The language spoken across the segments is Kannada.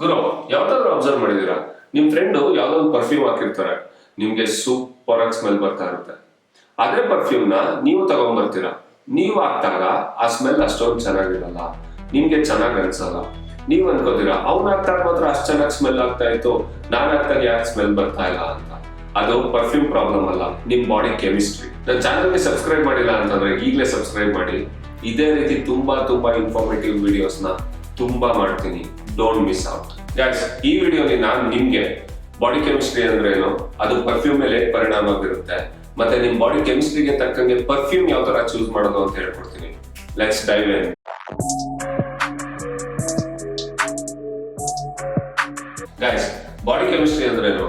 ಗುರು, ಯಾವ್ದಾದ್ರು ಅಬ್ಸರ್ವ್ ಮಾಡಿದೀರಾ ನಿಮ್ ಫ್ರೆಂಡ್ ಯಾವ್ದೋ ಒಂದು ಪರ್ಫ್ಯೂಮ್ ಹಾಕಿರ್ತಾರೆ. ನಿಮ್ಗೆ ಸೂಪರ್ ಆಗಿ ಸ್ಮೆಲ್ ಬರ್ತಾ ಇರುತ್ತೆ. ಅದೇ ಪರ್ಫ್ಯೂಮ್ನ ನೀವು ತಗೊಂಡ್ಬರ್ತೀರಾ ನೀವು ಹಾಕ್ದಾಗ ಆ ಸ್ಮೆಲ್ ಅಷ್ಟೊಂದು ಚೆನ್ನಾಗಿರಲ್ಲ. ನಿಮ್ಗೆ ಚೆನ್ನಾಗಿ ಅನ್ಸಲ್ಲ. ನೀವ್ ಅನ್ಕೋತೀರಾ, ಅವ್ನ ಹಾಕ್ತಾಗ ಮಾತ್ರ ಅಷ್ಟು ಚೆನ್ನಾಗಿ ಸ್ಮೆಲ್ ಆಗ್ತಾ ಇತ್ತು. ನಾನ್ ಹಾಕ್ತಾಗ ಯಾಕೆ ಸ್ಮೆಲ್ ಬರ್ತಾ ಇಲ್ಲ ಅಂತ. ಅದು ಪರ್ಫ್ಯೂಮ್ ಪ್ರಾಬ್ಲಮ್ ಅಲ್ಲ. ನಿಮ್ ಬಾಡಿ ಕೆಮಿಸ್ಟ್ರಿ ನನ್ನ ಚಾನಲ್ಗೆ ಸಬ್ಸ್ಕ್ರೈಬ್ ಮಾಡಿಲ್ಲ ಅಂತಂದ್ರೆ ಈಗಲೇ ಸಬ್ಸ್ಕ್ರೈಬ್ ಮಾಡಿ. ಇದೇ ರೀತಿ ತುಂಬಾ ತುಂಬಾ ಇನ್ಫಾರ್ಮೇಟಿವ್ ವಿಡಿಯೋಸ್ನ ತುಂಬಾ ಮಾಡ್ತೀನಿ. ಡೋಂಟ್ ಮಿಸ್ ಔಟ್ ಗೈಸ್ ಈ ವಿಡಿಯೋಲಿ ನಾನು ನಿಮ್ಗೆ ಬಾಡಿ ಕೆಮಿಸ್ಟ್ರಿ ಅಂದ್ರೆ ಏನು? ಅದು ಪರ್ಫ್ಯೂಮ್ ಮೇಲೆ ಪರಿಣಾಮ ಬೀರುತ್ತೆ. ಮತ್ತೆ ನಿಮ್ ಬಾಡಿ ಕೆಮಿಸ್ಟ್ರಿಗೆ ತಕ್ಕಂಗೆ ಪರ್ಫ್ಯೂಮ್ ಯಾವ ತರ ಚೂಸ್ ಮಾಡೋದು ಅಂತ ಹೇಳ್ಕೊಡ್ತೀನಿ. Let's dive in guys body chemistry ಅಂದ್ರೇನು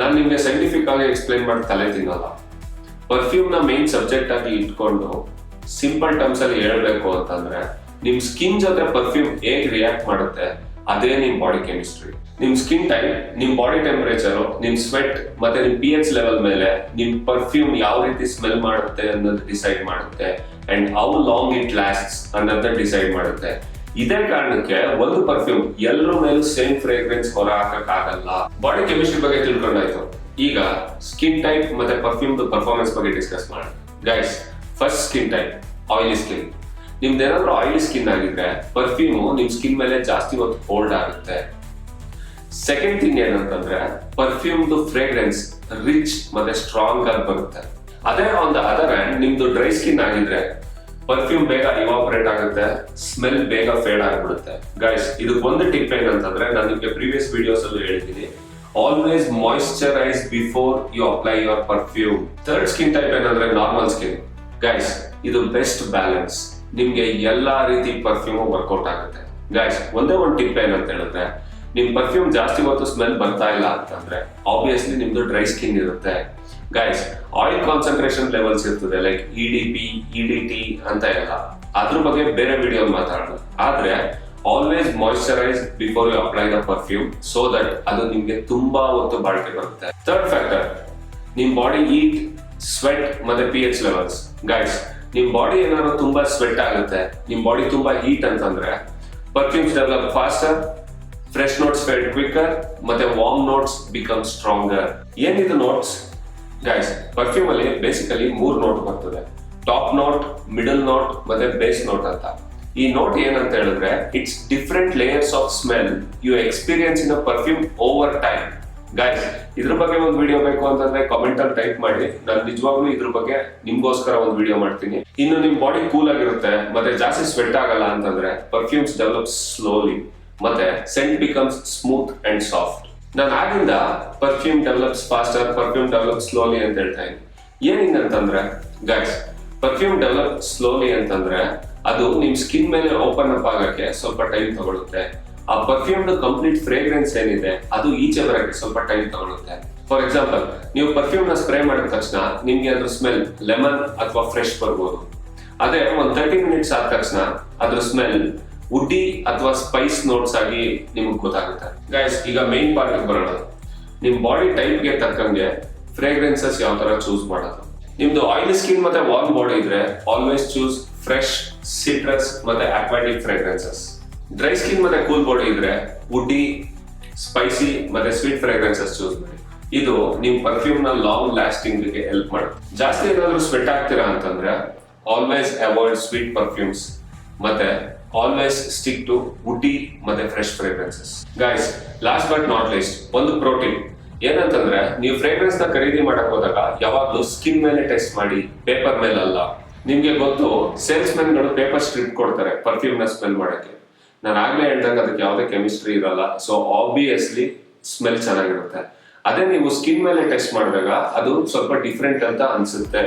ನಾನು ನಿಮ್ಗೆ ಸೈಂಟಿಫಿಕ್ ಆಗಿ ಎಕ್ಸ್ಪ್ಲೈನ್ ಮಾಡಿ ತಲೆ ತಿನ್ನಲ್ಲ. ಪರ್ಫ್ಯೂಮ್ನ ಮೇನ್ ಸಬ್ಜೆಕ್ಟ್ ಆಗಿ ಇಟ್ಕೊಂಡು ಸಿಂಪಲ್ ಟರ್ಮ್ಸ್ ಅಲ್ಲಿ ಹೇಳ್ಬೇಕು ಅಂತಂದ್ರೆ ನಿಮ್ ಸ್ಕಿನ್ ಜೊತೆ ಪರ್ಫ್ಯೂಮ್ ಹೇಗ್ ರಿಯಾಕ್ಟ್ ಮಾಡುತ್ತೆ, ಅದೇ ನಿಮ್ ಬಾಡಿ ಕೆಮಿಸ್ಟ್ರಿ ನಿಮ್ ಸ್ಕಿನ್ ಟೈಪ್ ನಿಮ್ ಬಾಡಿ ಟೆಂಪರೇಚರ್ ನಿಮ್ ಸ್ವೆಟ್ ಮತ್ತೆ ನಿಮ್ ಪಿ ಎಚ್ ಲೆವೆಲ್ ಮೇಲೆ ನಿಮ್ ಪರ್ಫ್ಯೂಮ್ ಯಾವ ರೀತಿ ಸ್ಮೆಲ್ ಮಾಡುತ್ತೆ ಅನ್ನೋದು ಡಿಸೈಡ್ ಮಾಡುತ್ತೆ and how long it last ಅನ್ನೋದನ್ನ ಡಿಸೈಡ್ ಮಾಡುತ್ತೆ. ಇದೇ ಕಾರಣಕ್ಕೆ ಒಂದು ಪರ್ಫ್ಯೂಮ್ ಎಲ್ಲರ ಮೇಲೂ ಸೇಮ್ ಫ್ರೇಗ್ರೆನ್ಸ್ ಹೊರ ಹಾಕಕ್ ಆಗಲ್ಲ ಬಾಡಿ ಕೆಮಿಸ್ಟ್ರಿ ಬಗ್ಗೆ ತಿಳ್ಕೊಂಡಾಯ್ತು. ಈಗ ಸ್ಕಿನ್ ಟೈಪ್ ಮತ್ತೆ ಪರ್ಫ್ಯೂಮ್ ಪರ್ಫಾರ್ಮೆನ್ಸ್ ಬಗ್ಗೆ ಡಿಸ್ಕಸ್ ಮಾಡೋಣ. Guys first skin type oily skin ನಿಮ್ದು ಏನಾದ್ರೂ ಆಯಿಲಿ ಸ್ಕಿನ್ ಆಗಿದ್ರೆ ಪರ್ಫ್ಯೂಮು ನಿಮ್ ಸ್ಕಿನ್ ಮೇಲೆ ಜಾಸ್ತಿ ಹೊತ್ತು ಹೋಲ್ಡ್ ಆಗುತ್ತೆ. ಸೆಕೆಂಡ್ ಥಿಂಗ್ ಏನಂತಂದ್ರೆ ಪರ್ಫ್ಯೂಮ್ದು ಫ್ರೇಗ್ರೆನ್ಸ್ ರಿಚ್ ಮತ್ತೆ ಸ್ಟ್ರಾಂಗ್ ಆಗಿ ಬರುತ್ತೆ. ಅದೇ ಆನ್ ದ ಅದರ್ ಹ್ಯಾಂಡ್ ನಿಮ್ದು ಡ್ರೈ ಸ್ಕಿನ್ ಆಗಿದ್ರೆ ಪರ್ಫ್ಯೂಮ್ ಬೇಗ ಇವಾಪರೇಟ್ ಆಗುತ್ತೆ ಸ್ಮೆಲ್ ಬೇಗ ಫೇಡ್ ಆಗಿಬಿಡುತ್ತೆ. ಗೈಸ್ ಇದಕ್ಕೆ ಒಂದು ಟಿಪ್ ಏನಂತಂದ್ರೆ, ನಾನು ನಿಮಗೆ ಪ್ರೀವಿಯಸ್ ವಿಡಿಯೋಸ್ ಅಲ್ಲೂ ಹೇಳಿದ್ದೀನಿ. Always moisturise before you apply your perfume third skin type ಏನಂದ್ರೆ ನಾರ್ಮಲ್ ಸ್ಕಿನ್ ಗೈಸ್ ಇದು ಬೆಸ್ಟ್ ಬ್ಯಾಲೆನ್ಸ್ ನಿಮ್ಗೆ ಎಲ್ಲಾ ರೀತಿ ಪರ್ಫ್ಯೂಮ್ ವರ್ಕೌಟ್ ಆಗುತ್ತೆ. ಗಾಯ್ಸ್ ಒಂದೇ ಒಂದು ಟಿಪ್ ಏನಂತ ಹೇಳಿದ್ರೆ, ನಿಮ್ ಪರ್ಫ್ಯೂಮ್ ಜಾಸ್ತಿ ಹೊತ್ತು ಸ್ಮೆಲ್ ಬರ್ತಾ ಇಲ್ಲ ಅಂತಂದ್ರೆ ಆಬ್ವಿಯಸ್ಲಿ ನಿಮ್ದು ಡ್ರೈ ಸ್ಕಿನ್ ಇರುತ್ತೆ. ಗೈಸ್ ಆಯಿಲ್ ಕಾನ್ಸಂಟ್ರೇಷನ್ ಲೆವೆಲ್ಸ್ ಇರ್ತದೆ like E D P E D T ಅಂತ ಎಲ್ಲ. ಅದ್ರ ಬಗ್ಗೆ ಬೇರೆ ವಿಡಿಯೋ ಮಾತಾಡೋಣ. ಆದ್ರೆ always moisturise before you apply the perfume so that ಅದು ನಿಮ್ಗೆ ತುಂಬಾ ಹೊತ್ತು ಬಾಳಿಕೆ ಬರುತ್ತೆ. ಥರ್ಡ್ ಫ್ಯಾಕ್ಟರ್ ನಿಮ್ ಬಾಡಿ ಹೀಟ್ ಸ್ವೆಟ್ ಮತ್ತೆ ಪಿ ಎಚ್ ಲೆವೆಲ್ಸ್ ಗೈಸ್ ನಿಮ್ ಬಾಡಿ ಏನಾದ್ರು ತುಂಬಾ ಸ್ವೆಟ್ ಆಗುತ್ತೆ, ನಿಮ್ ಬಾಡಿ ತುಂಬಾ ಹೀಟ್ ಅಂತಂದ್ರೆ perfumes develop faster fresh notes fade quicker ಮತ್ತೆ ವಾರ್ಮ್ ನೋಟ್ಸ್ ಬಿಕಮ್ ಸ್ಟ್ರಾಂಗರ್ ಏನಿದು ನೋಟ್ಸ್ ಗೈಸ್ ಪರ್ಫ್ಯೂಮ್ ಅಲ್ಲಿ ಬೇಸಿಕಲಿ ಮೂರ್ ನೋಟ್ ಬರ್ತದೆ. ಟಾಪ್ ನೋಟ್ ಮಿಡಲ್ ನೋಟ್ ಮತ್ತೆ ಬೇಸ್ ನೋಟ್ ಅಂತ. ಈ ನೋಟ್ ಏನಂತ ಹೇಳಿದ್ರೆ it's different layers of smell you experience in a perfume over time guys ಇದ್ರ ಬಗ್ಗೆ ಒಂದು ವಿಡಿಯೋ ಬೇಕು ಅಂತಂದ್ರೆ ಕಮೆಂಟ್ ಅಲ್ಲಿ ಟೈಪ್ ಮಾಡಿ. ನಾನು ನಿಜವಾಗ್ಲೂ ಇದ್ರ ಬಗ್ಗೆ ನಿಮ್ಗೋಸ್ಕರ ಒಂದು ವಿಡಿಯೋ ಮಾಡ್ತೀನಿ. ಇನ್ನು ನಿಮ್ ಬಾಡಿ ಕೂಲ್ ಆಗಿರುತ್ತೆ, ಮತ್ತೆ ಜಾಸ್ತಿ ಸ್ವೆಟ್ ಆಗಲ್ಲ ಅಂತಂದ್ರೆ ಪರ್ಫ್ಯೂಮ್ಸ್ ಡೆವಲಪ್ ಸ್ಲೋಲಿ ಮತ್ತೆ scent becomes smooth and soft ನಾನು ಆಗಿಂದ perfume develops faster perfume develop slowly ಅಂತ ಹೇಳ್ತಾ ಇದ್ದೀನಿ. ಏನಿಂದ ಅಂತಂದ್ರೆ ಗೈಸ್ ಪರ್ಫ್ಯೂಮ್ ಡೆವಲಪ್ ಸ್ಲೋಲಿ ಅಂತಂದ್ರೆ ಅದು ನಿಮ್ ಸ್ಕಿನ್ ಮೇಲೆ ಓಪನ್ ಅಪ್ ಆಗಕ್ಕೆ ಸ್ವಲ್ಪ ಟೈಮ್ ತಗೊಳುತ್ತೆ. ಆ ಪರ್ಫ್ಯೂಮ್ ಕಂಪ್ಲೀಟ್ ಫ್ರೇಗ್ರೆನ್ಸ್ ಏನಿದೆ, ಅದು ಈಚೆ ಬರಕ್ಕೆ ಸ್ವಲ್ಪ ಟೈಮ್ ತಗೊಳುತ್ತೆ. ಫಾರ್ ಎಕ್ಸಾಂಪಲ್ ನೀವು ಪರ್ಫ್ಯೂಮ್ನ ಸ್ಪ್ರೇ ಮಾಡಿದ ತಕ್ಷಣ ನಿಮ್ಗೆ ಅದ್ರ ಸ್ಮೆಲ್ ಲೆಮನ್ ಅಥವಾ ಫ್ರೆಶ್ ಬರ್ಬೋದು. ಅದೇ ಒಂದ್ ತರ್ಟಿ ಮಿನಿಟ್ಸ್ ಆದ ತಕ್ಷಣ ಅದ್ರ ಸ್ಮೆಲ್ ಉಡ್ಡಿ ಅಥವಾ ಸ್ಪೈಸ್ ನೋಟ್ಸ್ ಆಗಿ ನಿಮ್ಗೆ ಗೊತ್ತಾಗುತ್ತೆ. ಗೈಸ್ ಈಗ ಮೇನ್ ಪಾರ್ಟ್ ಬರೋಣ. ನಿಮ್ ಬಾಡಿ ಟೈಪ್ಗೆ ತಕ್ಕಂಗೆ ಫ್ರೇಗ್ರೆನ್ಸಸ್ ಯಾವ ತರ ಚೂಸ್ ಮಾಡೋದು. ನಿಮ್ದು ಆಯಿಲಿ ಸ್ಕಿನ್ ಮತ್ತೆ ವಾರ್ಮ್ ಬಾಡಿ ಇದ್ರೆ ಆಲ್ವೇಸ್ ಚೂಸ್ ಫ್ರೆಶ್ ಸಿಟ್ರಸ್ ಮತ್ತೆ ಅಕ್ವಾಟಿಕ್ ಫ್ರೇಗ್ರೆನ್ಸಸ್ ಡ್ರೈ ಸ್ಕಿನ್ ಮತ್ತೆ ಕೂಲ್ ಬಾಡಿ ಇದ್ರೆ ವುಡ್ಡಿ ಸ್ಪೈಸಿ ಮತ್ತೆ ಸ್ವೀಟ್ ಫ್ರೇಗ್ರೆನ್ಸಸ್ ಚೂಸ್ ಮಾಡಿ. ಇದು ನಿಮ್ ಪರ್ಫ್ಯೂಮ್ನ ಲಾಂಗ್ ಲಾಸ್ಟಿಂಗ್ಗೆ ಹೆಲ್ಪ್ ಮಾಡುತ್ತೆ. ಜಾಸ್ತಿ ಏನಾದ್ರು ಸ್ವೆಟ್ ಆಗ್ತೀರಾ ಅಂತಂದ್ರೆ ಆಲ್ವೇಸ್ ಅವಾಯ್ಡ್ ಸ್ವೀಟ್ ಪರ್ಫ್ಯೂಮ್ಸ್ ಮತ್ತೆ ಆಲ್ವೇಸ್ ಸ್ಟಿಕ್ ಟು ವುಡ್ಡಿ ಮತ್ತೆ fresh fragrances guys last but not least ಒಂದು ಪ್ರೋಟೀನ್ ಏನಂತಂದ್ರೆ ನೀವು ಫ್ರೇಗ್ರೆನ್ಸ್ನ ಖರೀದಿ ಮಾಡಕ್ ಹೋದಾಗ ಯಾವಾಗ್ಲೂ ಸ್ಕಿನ್ ಮೇಲೆ ಟೆಸ್ಟ್ ಮಾಡಿ ಪೇಪರ್ ಮೇಲೆ ಅಲ್ಲ ನಿಮ್ಗೆ ಗೊತ್ತು ಸೇಲ್ಸ್ ಮೆನ್ಗಳು ಪೇಪರ್ ಸ್ಟ್ರಿಪ್ ಕೊಡ್ತಾರೆ ಪರ್ಫ್ಯೂಮ್ನ ಸ್ಮೆಲ್ ಮಾಡಕ್ಕೆ. ನಾನು ಆಗ್ಲೇ ಹೇಳ್ದಂಗೆ ಅದಕ್ಕೆ ಯಾವುದೇ ಕೆಮಿಸ್ಟ್ರಿ ಇರಲ್ಲ. ಸೊ ಆಬ್ವಿಯಸ್ಲಿ ಸ್ಮೆಲ್ ಚೆನ್ನಾಗಿರುತ್ತೆ. ಅದೇ ನೀವು ಸ್ಕಿನ್ ಮೇಲೆ ಟೆಸ್ಟ್ ಮಾಡಿದಾಗ ಅದು ಸ್ವಲ್ಪ ಡಿಫ್ರೆಂಟ್ ಅಂತ ಅನ್ಸುತ್ತೆ.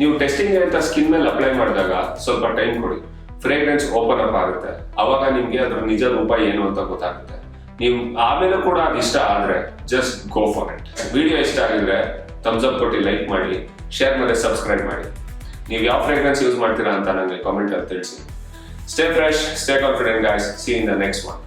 ನೀವು ಟೆಸ್ಟಿಂಗ್ ಅಂತ ಸ್ಕಿನ್ ಮೇಲೆ ಅಪ್ಲೈ ಮಾಡಿದಾಗ ಸ್ವಲ್ಪ ಟೈಮ್ ಕೊಡಿ. ಫ್ರೇಗ್ರೆನ್ಸ್ ಓಪನ್ ಅಪ್ ಆಗುತ್ತೆ. ಅವಾಗ ನಿಮ್ಗೆ ಅದ್ರ ನಿಜ ರೂಪ ಏನು ಅಂತ ಗೊತ್ತಾಗುತ್ತೆ. ನೀವು ಆಮೇಲೆ ಕೂಡ ಅದು ಇಷ್ಟ ಆದ್ರೆ just go for it video ಇಷ್ಟ ಆಗಿದ್ರೆ ಥಮ್ಸ್ ಅಪ್ ಕೊಟ್ಟು ಲೈಕ್ ಮಾಡಿ ಶೇರ್ ಮಾಡಿ ಸಬ್ಸ್ಕ್ರೈಬ್ ಮಾಡಿ. ನೀವು ಯಾವ ಫ್ರೇಗ್ರೆನ್ಸ್ ಯೂಸ್ ಮಾಡ್ತೀರಾ ಅಂತ ನನಗೆ ಕಾಮೆಂಟ್ ಅಲ್ಲಿ ತಿಳಿಸಿ. Stay fresh, stay confident, guys. See you in the next one.